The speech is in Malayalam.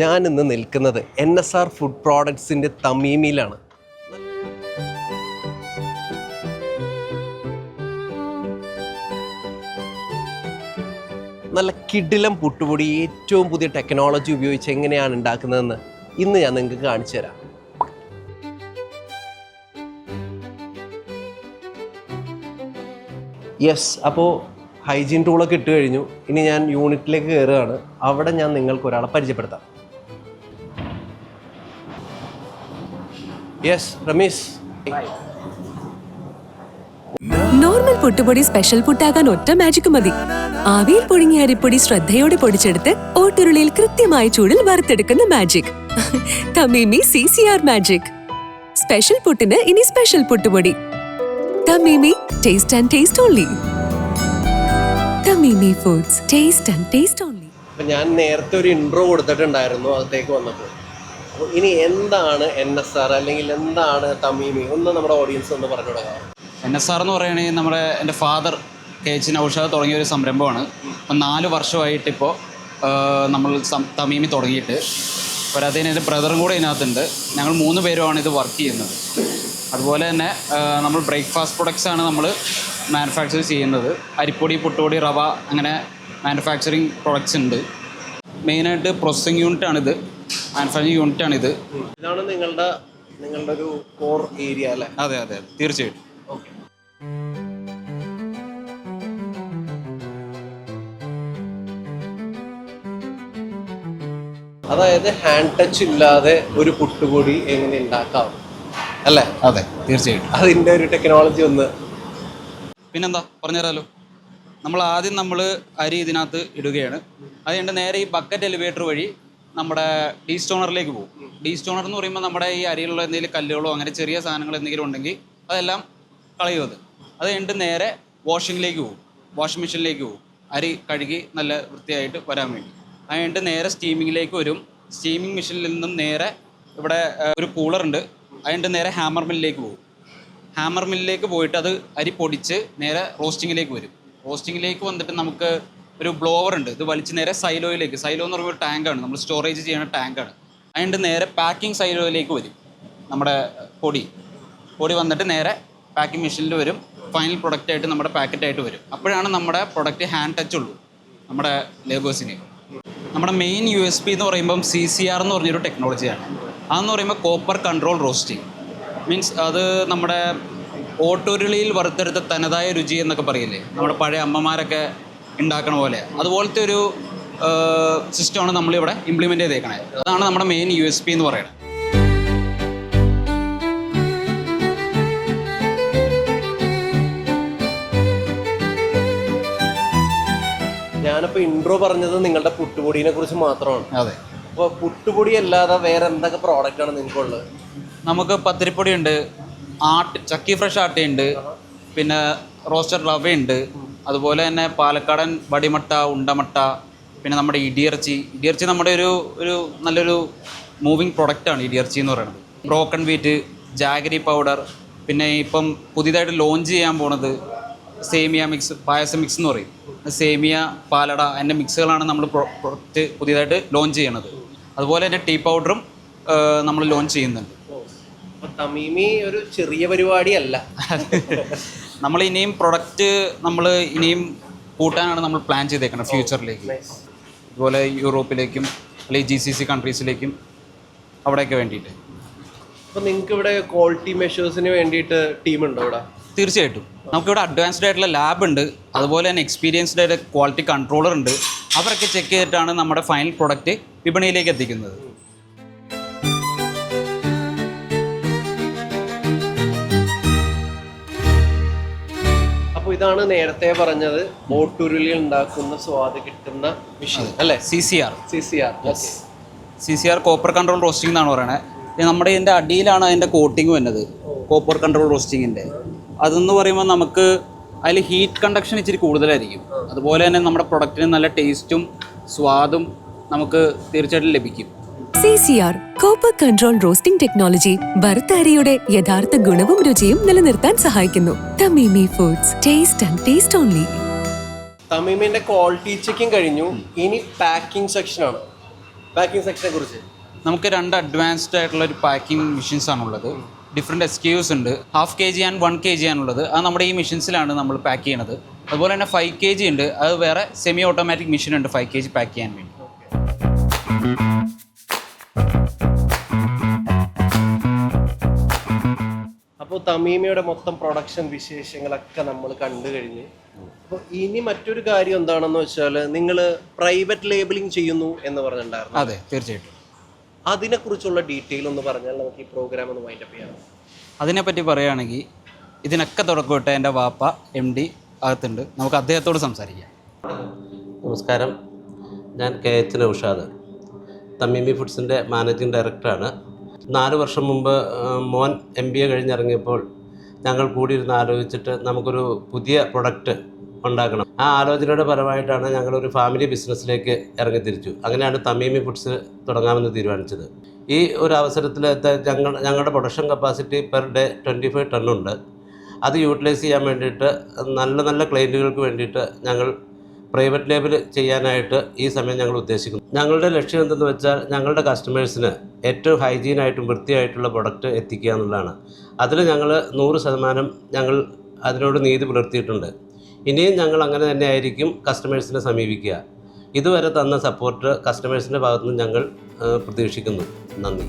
ഞാൻ ഇന്ന് നിൽക്കുന്നത് എൻ എസ് ആർ ഫുഡ് പ്രോഡക്ട്സിന്റെ തമീമിയിലാണ് നല്ല കിഡിലം പുട്ടുപൊടി ഏറ്റവും പുതിയ ടെക്നോളജി ഉപയോഗിച്ച് എങ്ങനെയാണ് ഉണ്ടാക്കുന്നതെന്ന് ഇന്ന് ഞാൻ നിങ്ങൾക്ക് കാണിച്ചു തരാം. യെസ് അപ്പോൾ ഹൈജീൻ ടൂളൊക്കെ ഇട്ട് കഴിഞ്ഞു. ഇനി ഞാൻ യൂണിറ്റിലേക്ക് കയറുകയാണ് അവിടെ ഞാൻ നിങ്ങൾക്ക് ഒരാളെ പരിചയപ്പെടുത്താം. യെസ് റമീസ് നോർമൽ പുട്ടുപൊടി സ്പെഷ്യൽ പുട്ടാകാൻ ഒറ്റ മാജിക് മതി. ആവിയിൽ പുഴുങ്ങിയ അരിപ്പൊടി ശ്രദ്ധയോടെ പൊടിച്ചെടുത്ത് ഓട്ടുരുളിയിൽ കൃത്യമായ ചൂടിൽ വറുത്തെടുക്കുന്ന magic Thameemi C C R magic special പുട്ടിന് ഇനി സ്പെഷ്യൽ പുട്ടുപൊടി. Thameemi taste and taste only Thameemi foods taste and taste only ഞാൻ നേരത്തെ ഒരു ഇൻട്രോ കൊടുത്തിട്ടുണ്ടായിരുന്നു അകത്തേക്ക് വന്നപ്പോൾ അപ്പോൾ ഇനി എന്താണ് എൻ എസ് ആർ അല്ലെങ്കിൽ എന്താണ് തമീമി? ഒന്ന് നമ്മുടെ ഓഡിയൻസ് ഒന്ന് പറഞ്ഞു കൊടുക്കാം എൻ എസ് ആർ എന്ന് പറയുകയാണെങ്കിൽ നമ്മുടെ എന്റെ ഫാദർ കെ എച്ച് നൗഷാദ് തുടങ്ങിയ ഒരു സംരംഭമാണ്. അപ്പം നാല് വർഷമായിട്ടിപ്പോൾ നമ്മൾ തമീമി തുടങ്ങിയിട്ട്. പോരാത്തതിന് എന്റെ ബ്രദറും കൂടെ ഇതിനകത്തുണ്ട്. ഞങ്ങൾ മൂന്ന് പേരുമാണ് ഇത് വർക്ക് ചെയ്യുന്നത്. അതുപോലെ തന്നെ നമ്മൾ ബ്രേക്ക്ഫാസ്റ്റ് പ്രൊഡക്ട്സ് ആണ് നമ്മൾ മാനുഫാക്ചർ ചെയ്യുന്നത്. അരിപ്പൊടി പുട്ടുപൊടി റവ അങ്ങനെ മാനുഫാക്ചറിങ് പ്രൊഡക്ട്സ് ഉണ്ട്. മെയിനായിട്ട് പ്രോസസ്സിങ് യൂണിറ്റാണിത്. മാനുഫാക്ചറിങ് ഇത് ഇതാണ് നിങ്ങളുടെ നിങ്ങളുടെ ഒരു കോർ ഏരിയ അല്ലേ? അതെ അതെ തീർച്ചയായിട്ടും. അതായത് ഹാൻഡ് ടച്ച് ഇല്ലാതെ ഒരു പുട്ടുകൂടി എങ്ങനെ ഉണ്ടാക്കാം? അല്ലേ? അതെ തീർച്ചയായിട്ടും. അതിന്റെ ഒരു ടെക്നോളജി ഒന്ന്. പിന്നെന്താ? പറഞ്ഞുതരാലോ. നമ്മൾ ആദ്യം നമ്മൾ അരി ഇതിനകത്ത് ഇടുകയാണ്. അത് നേരെ ഈ ബക്കറ്റ് എലിവേറ്റർ വഴി നമ്മുടെ ഡീ സ്റ്റോണറിലേക്ക് പോകും. ഡീ സ്റ്റോണർ എന്ന് പറയുമ്പോൾ നമ്മുടെ ഈ അരിയിലുള്ള എന്തെങ്കിലും കല്ലുകളോ അങ്ങനെ ചെറിയ സാധനങ്ങൾ എന്തെങ്കിലും ഉണ്ടെങ്കിൽ അതെല്ലാം കളയും അത്. അത് കഴിഞ്ഞിട്ട് നേരെ വാഷിങ്ങിലേക്ക് പോകും. വാഷിംഗ് മെഷീനിലേക്ക് പോകും. അരി കഴുകി നല്ല വൃത്തിയായിട്ട് വരാൻ വേണ്ടി. അത് നേരെ സ്റ്റീമിങ്ങിലേക്ക് വരും. സ്റ്റീമിംഗ് മെഷീനിൽ നിന്നും നേരെ ഇവിടെ ഒരു കൂളറുണ്ട് കഴിഞ്ഞിട്ട് നേരെ ഹാമർ മില്ലിലേക്ക് പോകും. ഹാമർ മില്ലിലേക്ക് പോയിട്ട് അത് അരി പൊടിച്ച് നേരെ റോസ്റ്റിങ്ങിലേക്ക് വരും. റോസ്റ്റിങ്ങിലേക്ക് വന്നിട്ട് നമുക്ക് ഒരു ബ്ലോവർ ഉണ്ട്. ഇത് വലിച്ച് നേരെ സൈലോയിലേക്ക് സൈലോ എന്ന് പറയുമ്പോൾ ടാങ്കാണ് നമ്മൾ സ്റ്റോറേജ് ചെയ്യുന്ന ടാങ്കാണ് അതിന്റെ നേരെ പാക്കിംഗ് സൈലോയിലേക്ക് വരും നമ്മുടെ പൊടി. പൊടി വന്നിട്ട് നേരെ പാക്കിംഗ് മെഷീനിൽ വരും. ഫൈനൽ പ്രൊഡക്റ്റായിട്ട് നമ്മുടെ പാക്കറ്റായിട്ട് വരും. അപ്പോഴാണ് നമ്മുടെ പ്രൊഡക്റ്റ് ഹാൻഡ് ടച്ച് ഉള്ളൂ. നമ്മുടെ ലേബേഴ്സിന് നമ്മുടെ മെയിൻ യു എസ് പി എന്ന് പറയുമ്പം സി സി ആർ എന്ന് പറഞ്ഞൊരു ടെക്നോളജിയാണ് അതെന്ന് പറയുമ്പോൾ കോപ്പർ കൺട്രോൾ റോസ്റ്റിംഗ് മീൻസ് അത് നമ്മുടെ ഓട്ടുരുളിയിൽ വറുത്തെടുത്ത തനതായ രുചി എന്നൊക്കെ പറയില്ലേ? നമ്മുടെ പഴയ അമ്മമാരൊക്കെ ഉണ്ടാക്കണ പോലെ. അതുപോലത്തെ ഒരു സിസ്റ്റമാണ് നമ്മളിവിടെ ഇംപ്ലിമെന്റ് ചെയ്തേക്കണേ. അതാണ് നമ്മുടെ മെയിൻ യു എസ് പി എന്ന് പറയുന്നത് ഞാനിപ്പോൾ ഇൻട്രോ പറഞ്ഞത് നിങ്ങളുടെ പുട്ടുപൊടിനെ കുറിച്ച് മാത്രമാണ്. അതെ. അപ്പോൾ പുട്ടുപൊടി അല്ലാതെ വേറെ എന്തൊക്കെ പ്രോഡക്റ്റാണ് നിങ്ങൾക്കുള്ളത്? നമുക്ക് പത്തിരിപ്പൊടി ഉണ്ട് ആട്ട് ചക്കി ഫ്രഷ് ആട്ടയുണ്ട് പിന്നെ റോസ്റ്റഡ് റവയുണ്ട് അതുപോലെ തന്നെ പാലക്കാടൻ വടിമട്ട ഉണ്ടമട്ട പിന്നെ നമ്മുടെ ഇടിയിറച്ചി. ഇടിയിറച്ചി നമ്മുടെ ഒരു ഒരു നല്ലൊരു മൂവിങ് പ്രൊഡക്റ്റാണ് ഇടിയിറച്ചി എന്ന് പറയുന്നത്. ബ്രോക്കൺ വീറ്റ് ജാഗരി പൗഡർ പിന്നെ ഇപ്പം പുതിയതായിട്ട് ലോഞ്ച് ചെയ്യാൻ പോണത് സേമിയ മിക്സ് പായസം മിക്സ് എന്ന് പറയും. സേമിയ പാലട അതിന്റെ മിക്സുകളാണ് നമ്മൾ പ്രൊഡക്റ്റ് പുതിയതായിട്ട് ലോഞ്ച് ചെയ്യണത്. അതുപോലെ തന്നെ ടീ പൗഡറും നമ്മൾ ലോഞ്ച് ചെയ്യുന്നുണ്ട്. തമീമി ഒരു ചെറിയ പരിപാടിയല്ല. നമ്മൾ ഇനിയും പ്രൊഡക്റ്റ് നമ്മൾ ഇനിയും കൂട്ടാനാണ് നമ്മൾ പ്ലാൻ ചെയ്തേക്കുന്നത് ഫ്യൂച്ചറിലേക്ക് അതുപോലെ യൂറോപ്പിലേക്കും അല്ലെങ്കിൽ ജി സി സി കൺട്രീസിലേക്കും അവിടെയൊക്കെ വേണ്ടിയിട്ട്. അപ്പോൾ നിങ്ങൾക്ക് ഇവിടെ ക്വാളിറ്റി മെഷേഴ്സിന് വേണ്ടിയിട്ട് ടീമുണ്ടോ ഇവിടെ? തീർച്ചയായിട്ടും. നമുക്കിവിടെ അഡ്വാൻസ്ഡ് ആയിട്ടുള്ള ലാബ് ഉണ്ട്. അതുപോലെ തന്നെ എക്സ്പീരിയൻസ്ഡ് ആയിട്ട് ക്വാളിറ്റി കൺട്രോളർ ഉണ്ട്. അവരൊക്കെ ചെക്ക് ചെയ്തിട്ടാണ് നമ്മുടെ ഫൈനൽ പ്രൊഡക്റ്റ് വിപണിയിലേക്ക് എത്തിക്കുന്നത്. അപ്പോൾ ഇതാണ് നേരത്തെ പറഞ്ഞത് മോട്ടുരുളിൽ ഉണ്ടാക്കുന്ന സ്വാദ് കിട്ടുന്ന മെഷീൻ അല്ലേ? C C R C C R C C R copper control roasting എന്നാണ് പറയുന്നത് ഇത് നമ്മുടെ ഇതിന്റെ അടിയിലാണ് അതിന്റെ കോട്ടിങ് വരുന്നത് കോപ്പർ കൺട്രോൾ റോസ്റ്റിങ്ങിന്റെ അതെന്ന് പറയുമ്പോൾ നമുക്ക് അതിൽ ഹീറ്റ് കണ്ടക്ഷൻ ഇച്ചിരി കൂടുതലായിരിക്കും. അതുപോലെ തന്നെ നമ്മുടെ പ്രൊഡക്റ്റിന് നല്ല ടേസ്റ്റും സ്വാദും നമുക്ക് തീർച്ചയായിട്ടും ലഭിക്കും. C C R copper control roasting technology വറുത്ത അരിയുടെ യഥാർത്ഥ ഗുണവും രുചിയും നിലനിർത്താൻ സഹായിക്കുന്നു. Thameemi foods taste and taste only തമീമിന്റെ quality checking കഴിഞ്ഞു. ഇനി പാക്കിംഗ് സെക്ഷനാണ് പാക്കിംഗ് സെക്ഷനെ കുറിച്ച്. നമുക്ക് രണ്ട് അഡ്വാൻസ്ഡ് ആയിട്ടുള്ള ഒരു പാക്കിംഗ് മെഷീൻസ് ആണുള്ളത് ഡിഫറെന്റ് എസ് ക്യൂസ് ഉണ്ട്. Half K G and one K G ആണുള്ളത് അത് നമ്മുടെ ഈ മെഷീൻസിലാണ് നമ്മൾ പാക്ക് ചെയ്യണത്. അതുപോലെ തന്നെ ഫൈവ് കെ ജി ഉണ്ട്. അത് വേറെ സെമി ഓട്ടോമാറ്റിക് മെഷീൻ ഉണ്ട് ഫൈവ് കെ ജി പാക്ക് ചെയ്യാൻ വേണ്ടി. അപ്പോൾ തമീമയുടെ മൊത്തം പ്രൊഡക്ഷൻ വിശേഷങ്ങളൊക്കെ നമ്മൾ കണ്ടു കഴിഞ്ഞ്. അപ്പോൾ ഇനി മറ്റൊരു കാര്യം എന്താണെന്ന് വെച്ചാൽ നിങ്ങൾ പ്രൈവറ്റ് ലേബലിംഗ് ചെയ്യുന്നു എന്ന് പറഞ്ഞിട്ടുണ്ടായിരുന്നു. അതെ തീർച്ചയായിട്ടും. അതിനെക്കുറിച്ചുള്ള ഡീറ്റെയിൽ ഒന്ന് പറഞ്ഞാൽ നമുക്ക് ഈ പ്രോഗ്രാം ഒന്ന് വൈൻഡ് അപ്പ് ചെയ്യാം. അതിനെപ്പറ്റി പറയുകയാണെങ്കിൽ ഇതിനൊക്കെ തുടക്കമിട്ട് എന്റെ വാപ്പ എം ഡി അകത്തുണ്ട്. നമുക്ക് അദ്ദേഹത്തോട് സംസാരിക്കാം. നമസ്കാരം. ഞാൻ കെ എച്ച് നൗഷാദ് തമ്മീമി ഫുഡ്സിന്റെ മാനേജിംഗ് ഡയറക്ടറാണ് നാല് വർഷം മുമ്പ് മോൻ എം ബി എ കഴിഞ്ഞിറങ്ങിയപ്പോൾ ഞങ്ങൾ കൂടിയിരുന്ന് ആലോചിച്ചിട്ട് നമുക്കൊരു പുതിയ പ്രൊഡക്റ്റ് ഉണ്ടാക്കണം. ആ ആലോചനയുടെ ഫലമായിട്ടാണ് ഞങ്ങളൊരു ഫാമിലി ബിസിനസ്സിലേക്ക് ഇറങ്ങിത്തിരിച്ചു അങ്ങനെയാണ് തമീമി ഫുഡ്സ് തുടങ്ങാമെന്ന് തീരുമാനിച്ചത്. ഈ ഒരു അവസരത്തിൽ ഞങ്ങൾ ഞങ്ങളുടെ production capacity per day twenty five ടണ്ണുണ്ട് അത് യൂട്ടിലൈസ് ചെയ്യാൻ വേണ്ടിയിട്ട് നല്ല നല്ല ക്ലയന്റുകൾക്ക് വേണ്ടിയിട്ട് ഞങ്ങൾ പ്രൈവറ്റ് ലേബൽ ചെയ്യാനായിട്ട് ഈ സമയം ഞങ്ങൾ ഉദ്ദേശിക്കുന്നു. ഞങ്ങളുടെ ലക്ഷ്യം എന്തെന്ന് വെച്ചാൽ ഞങ്ങളുടെ കസ്റ്റമേഴ്സിന് ഏറ്റവും ഹൈജീനായിട്ടും വൃത്തിയായിട്ടുള്ള പ്രൊഡക്റ്റ് എത്തിക്കുക എന്നുള്ളതാണ്. അതിൽ ഞങ്ങൾ നൂറ് ശതമാനം ഞങ്ങൾ അതിനോട് നീതി പുലർത്തിയിട്ടുണ്ട്. ഇനിയും ഞങ്ങൾ അങ്ങനെ തന്നെ ആയിരിക്കും കസ്റ്റമേഴ്സിനെ സമീപിക്കുക. ഇതുവരെ തന്ന സപ്പോർട്ട് കസ്റ്റമേഴ്സിന്റെ ഭാഗത്തുനിന്ന് ഞങ്ങൾ പ്രതീക്ഷിക്കുന്നു. നന്ദി.